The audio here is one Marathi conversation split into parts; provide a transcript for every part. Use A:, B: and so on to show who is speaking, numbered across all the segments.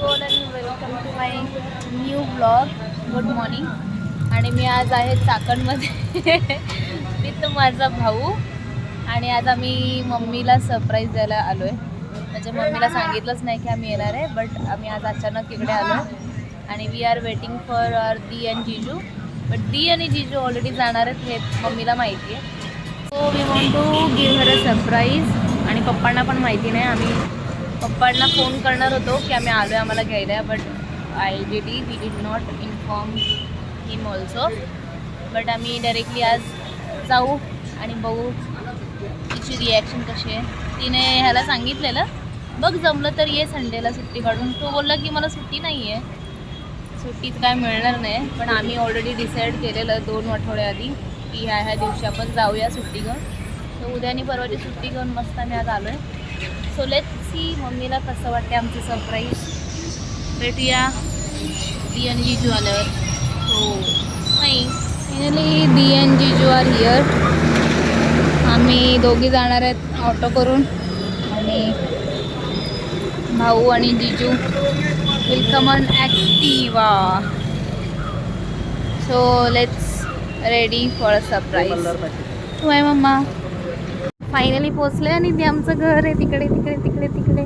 A: Everyone and welcome to my new blog good morning आणि मी आज आहे चाकणमध्ये. विथ माझा भाऊ. आणि आज आम्ही मम्मीला सरप्राईज द्यायला आलो आहे म्हणजे मम्मीला सांगितलंच नाही की आम्ही येणार आहे बट आम्ही आज अचानक इकडे आलो. आणि we are waiting for our the and जिजू. बट दी आणि जिजू ऑलरेडी जाणार आहेत हे मम्मीला माहिती आहे so we want to give her a surprise आणि पप्पांना पण माहिती नाही आम्ही पप्पांना फोन करणार होतो की आम्ही आलो आहे आम्हाला घ्यायला but I did we did not inform him also but आम्ही डायरेक्टली आज जाऊ आणि बघू तिची रिॲक्शन कशी आहे. तिने ह्याला सांगितलेलं बघ जमलं तर ये संडेला सुट्टी काढून. तो बोलला की मला सुट्टी नाही आहे सुट्टीत काय मिळणार नाही. पण आम्ही ऑलरेडी डिसाईड केलेलं दोन आठवड्याआधी की ह्या ह्या दिवशी आपण जाऊया सुट्टी घेऊन. तर उद्या आणि परवाची सुट्टी घेऊन मस्त आम्ही आज आलो आहे सो लेट सी. मम्मीला कसं वाटते आमचं सरप्राईज भेटूया. दी आणि जिजू आल्यावर हो. नाही फायनली दी अँड जिजू आर हिअर आम्ही दोघी जाणार आहेत ऑटो करून. आणि भाऊ आणि जिजू will come on Activa so let's ready for a surprise तू आहे मम्मा. फायनली पोचले आणि ते आमचं घर आहे. तिकडे तिकडे तिकडे तिकडे.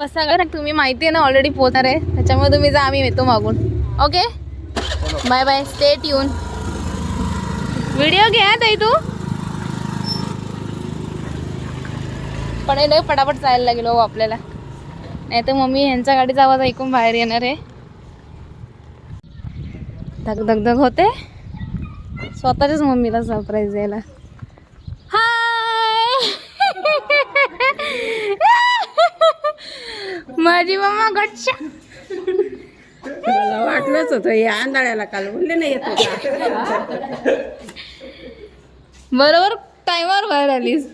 A: कसं घर तुम्ही माहिती आहे ना ऑलरेडी पोहणार आहे. त्याच्यामुळे तुम्ही जा आम्ही येतो मागून. ओके बाय बाय स्टेट येऊन व्हिडिओ घ्या ताई तू. पण हे लय पटापट जायला लागेल हो आपल्याला. नाही तर मम्मी यांच्या गाडीचा आवाज ऐकून बाहेर येणार आहे. धग धग धग होते. स्वतःच्याच मम्मीला सरप्राईज द्यायला हाय माझी मम्मा गच्छ
B: मला वाटलंच होतं या आंधळ्याला काल बोलले नाही येत होता.
A: बरोबर टायमावर बाहेर आलीस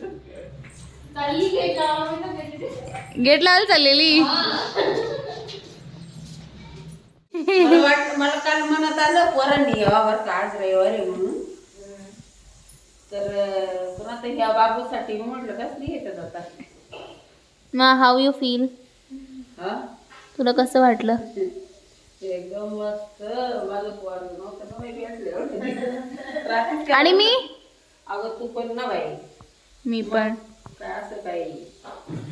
A: गेट लावायला चाललेली.
B: मला काल मनात आलं पोरांनी यावावर का आज रविवार आहे म्हणून. तर अं, पण आता ह्या बाबूसाठी म्हटलं कसली येतात आता?
A: मा हाऊ यू फील
B: हा?
A: तुला कसं वाटलं?
B: एकदम मस्त. माझं पोर नव्हतं ना बाई भेटलं. रात्रीच
A: आणि मी?
B: अगं तू पण ना बाई.
A: मी पण.
B: काय असं काही?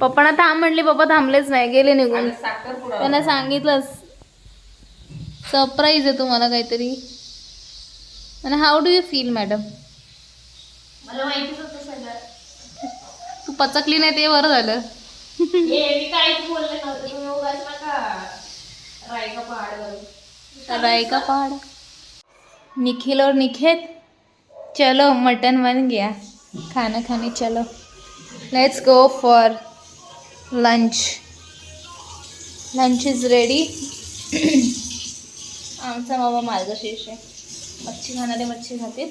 A: पप्पांना थांब म्हणले पप्पा थांबलेच नाही गेले निघून.
B: आणि साखर पुडा
A: त्यांना सांगितलंच सरप्राईज आहे तुम्हाला काहीतरी. आणि how do you feel madam
B: मला माहितीच होतं सगळं.
A: तू पचकली नाही ते बरं झालं.
B: काहीच बोलले नव्हते. तुम्ही उगाच नका रायका पहाड
A: रायका पहाड़. निखिल और निखेत चलो मटन बन गया. खाना खाने चलो. Let's go for lunch lunch is ready आमचा बाबा मार्गशीर्ष आहे. मच्छी खाणारे मच्छी खातील.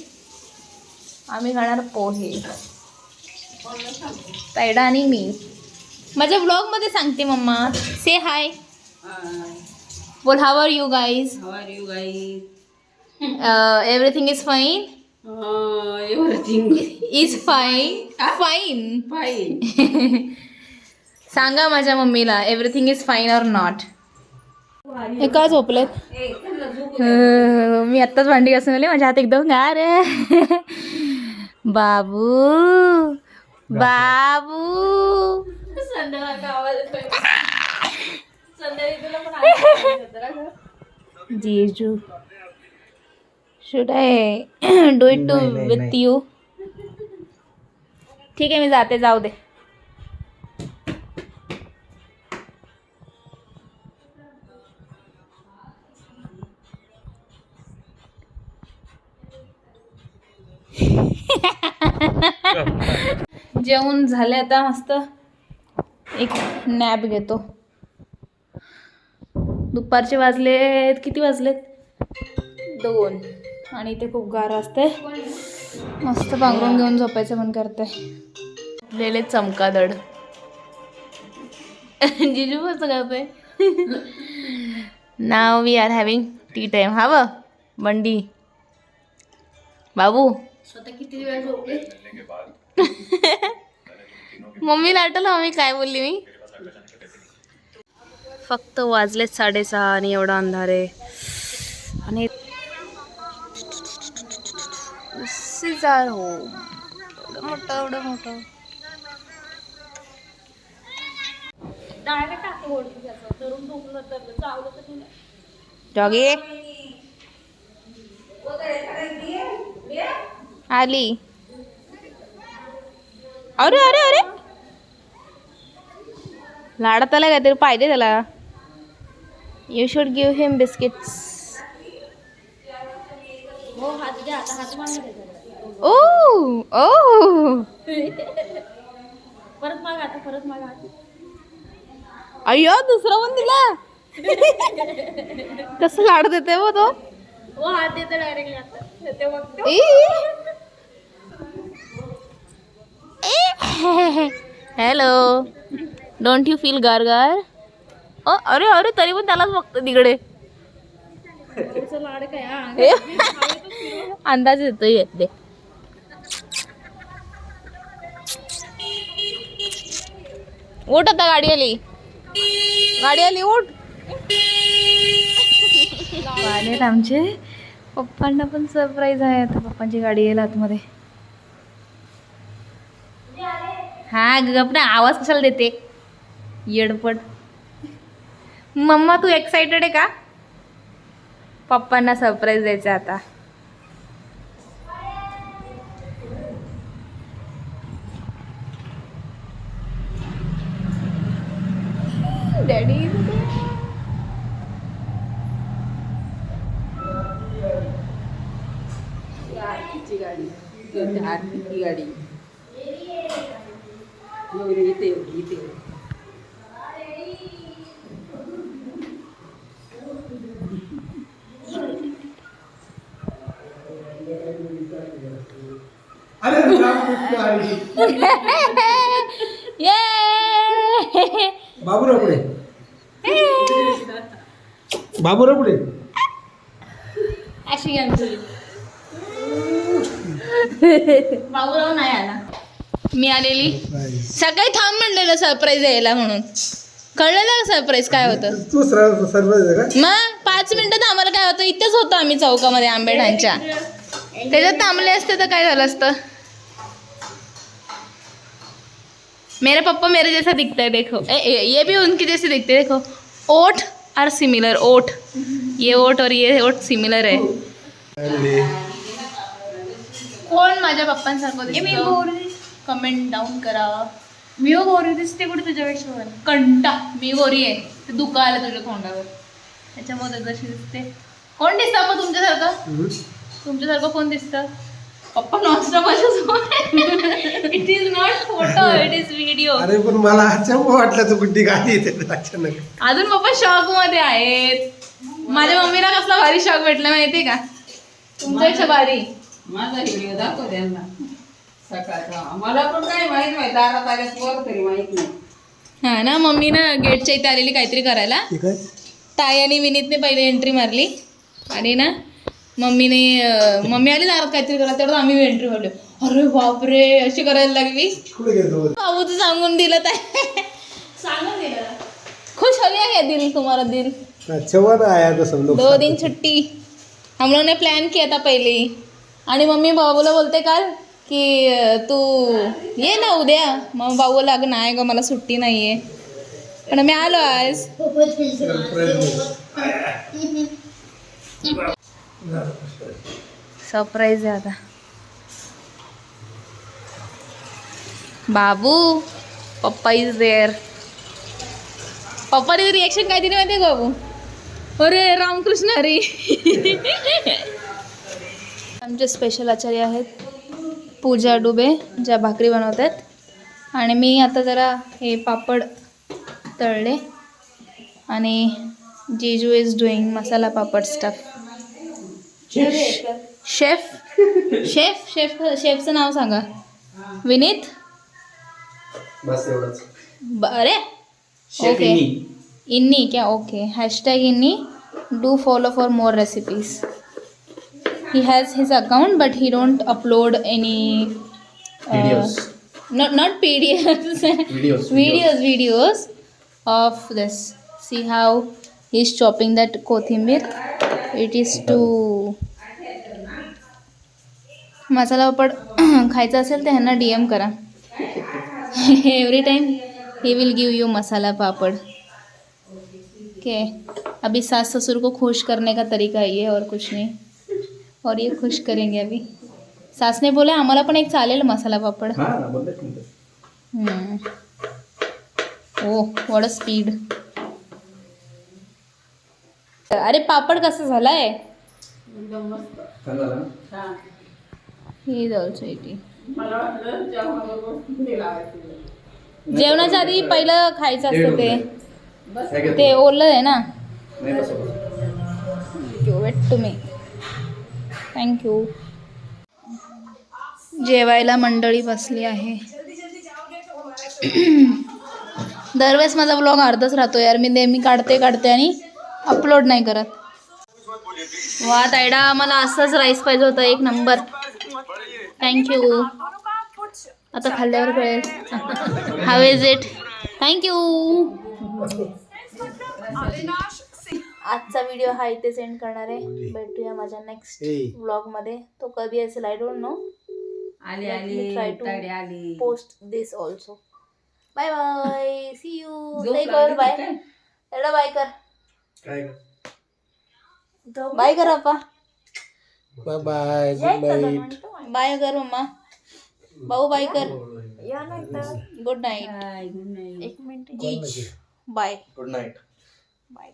A: आम्ही खाणार पोहे. तायडा आणि मी. माझ्या ब्लॉगमध्ये सांगते मम्मा. से हाय बोल how are you guys
B: are you guys?
A: Everything is fine
B: everything
A: is fine fine
B: fine.
A: सांगा माझ्या मम्मीला everything is fine or not हे का झोपलेत. मी आत्ताच भांडी घासून आले माझ्या हात एकदम गार आहे. बाबू बाबू. जीजू. Should I do it too with you ठीक आहे मी जाते जाऊ दे. जेवण झाले आता मस्त. एक नॅप घेतो. दुपारचे वाजलेत किती वाजलेत? दोन. आणि इथे खूप गार असते मस्त पांघरून घेऊन झोपायचं मन करते लेले चमकादड जिजू कसं करते नाव we are having tea time हवं बंडी. बाबू.
B: स्वतः किती वेळ झोपले?
A: मम्मीला आठवलं मम्मी काय बोलली मी? फक्त वाजलेत साडेसहा आणि एवढा अंधार आहे. आणि मोठं एवढं मोठं. जॉगी? आली. अरे अरे अरे. लाडात आला काहीतरी पाहिजे त्याला. You should give him biscuits ओ ओ
B: परत माग आता परत माग आता.
A: अय्यो दुसरा पण दिला? कसं लाड देते हो तो?
B: हात देतो डायरेक्टली आता ते बघतो
A: हॅलो डोंट यू फील गारगार ओ अरे अरे तरी पण त्यालाच बघतो तिकडे. अंदाज येतो येते उठ आता गाडी आली गाडी आली उठ आलेत आमचे. पप्पांना पण सरप्राईज आहे. आता पप्पांची गाडी येईल आतमध्ये. हा गप ना आवाज कशाला देते? येडपड मम्मा तू एक्साइटेड आहे का? पप्पांना सरप्राईज द्यायचं आता. डॅडी
C: गाडी.
A: गाडी.
C: बाबूराव पुढे. बाबूराव पुढे.
A: अशी आमची बाबूराव नाही आला. मी आलेली. सकाळी थांब म्हणलेलं सरप्राईज यायला म्हणून. कळलेलं का सरप्राईज काय होतं?
C: तू
A: मग पाच मिनिटं थांबायला काय होतं? इथेच होतो आम्ही चौकामध्ये आंबेठांच्या त्याच्यात थांबले असते तर काय झालं असतं? मेरे पापा मेरे जैसा दिखता है देखो। ए, ए, ये भी उनके जैसे दिखते हैं देखो। ओठ आर सिमिलर ओठ ये ओठ और ये ओठ सिमिलर है। कोण माझ्या पप्पांसारखं दिसतं? कमेंट डाऊन करा.
B: मी हो गोरी दिसते कुठे तुझ्यापेक्षा मला
A: कंटा. मी गोरी आहे. ते दुखा आलं तुझ्या तोंडावर. त्याच्यामुळे जशी दिसते. कोण दिसतं मग तुमच्यासारखं? तुमच्यासारखं कोण दिसतं? पप्पा nonstop it is not photo it is video
C: अरे पण मला अचानक वाटलं तू गुड्डी गाडी येते. अचानक.
A: अजून पप्पा शॉकमध्ये आहेत. माझ्या मम्मीला कसला भारी शॉक भेटला माहितीये का? तुमच्यापेक्षा भारी.
D: माझा व्हिडिओ दाखव त्यांना. सकाळचा. मला पण काय माहीत नाही दारात आल्यास वर तरी माहीत नाही.
A: हा ना मम्मी ना गेटच्या इथे आलेली काहीतरी करायला.
C: ठीक आहे.
A: ताई आणि विनीतने पहिले एंट्री मारली. आणि ना मम्मीने मम्मी आली दारात काहीतरी करा तेवढं आम्ही एंट्री मारली अरे बापरे अशी करायला लागली. बाबू तू? सांगून दिलं ताई. सांगून दिलं. खुश हो गया क्या दिल तुम्हारा दिल?
C: अच्छा हुआ ना आया तो सब लोग
A: दो दिन छुट्टी. हम लोग ने प्लान किया था पहले ही. आणि मम्मी बाबूला बोलते काल की तू ये ना उद्या. मग बाबू लाग नाही ग मला सुट्टी नाही आहे पण मी आलो आज. सरप्राईज आहे आता. बाबू पप्पा इज देअर पप्पाने रिएक्शन काय दिली माहिती आहे का बाबू? अरे रामकृष्ण हरी. आमचे स्पेशल आचार्य आहेत. पूजा डुबे ज्या भाकरी बनवतात. आणि मी आता जरा हे पापड तळले. आणि जेजू is doing masala papad stuff chef chef chef chef शेफचं नाव सांगा. विनीत?
C: बस एवढंच.
A: अरे? ओके इन्नी क्या? Okay hashtag Inni do follow for more recipes he has his account but he don't upload any not not PDFs
C: Videos,
A: videos videos. of this. See how he's chopping that kothimir. It is to masala papad खायचा असेल तर ह्यांना डी एम करा. Every time he will give you masala papad. के अभी सास ससुर को खुश करने का तरीका ये है और कुछ नहीं. और ये खुश करेंगे अभी. सास ने बोला आम्हाला पण एक चालेल मसाला पापड.
C: हा.
A: ओ वॉट स्पीड अरे पापड कसं झालाय
D: एकदम मस्त
C: छान झालं ना?
D: छान
A: ही जेवणाच्या आधी पहिलं खायचं असतं ते? ते ओलं आहे ना. वेट मी थँक्यू जेवायला मंडळी बसली आहे. दरवेळेस माझा ब्लॉग अर्धच राहतो यार. मी नेहमी काढते काढते आणि अपलोड नाही करत. वा तायडा मला असंच राईस पाहिजे होतं. एक नंबर थँक्यू आता खाल्ल्यावर कळेल. How is it thank you आजचा व्हिडिओ हा इथे सेंड करणार आहे. भेटूया माझ्या नेक्स्ट. व्लॉगमध्ये. तो कधी असेल? आय डोंट नो
D: आली आली.
A: try to
D: ताडी आली.
A: Post this also bye bye see you कर बाय? एवढा बाय कर. बाय कर
C: bye bye good night
A: bye कर मम्मा. भाऊ बाय कर. Good night
D: hi, good night.
A: एक minute. Bye.
C: Good night
A: bye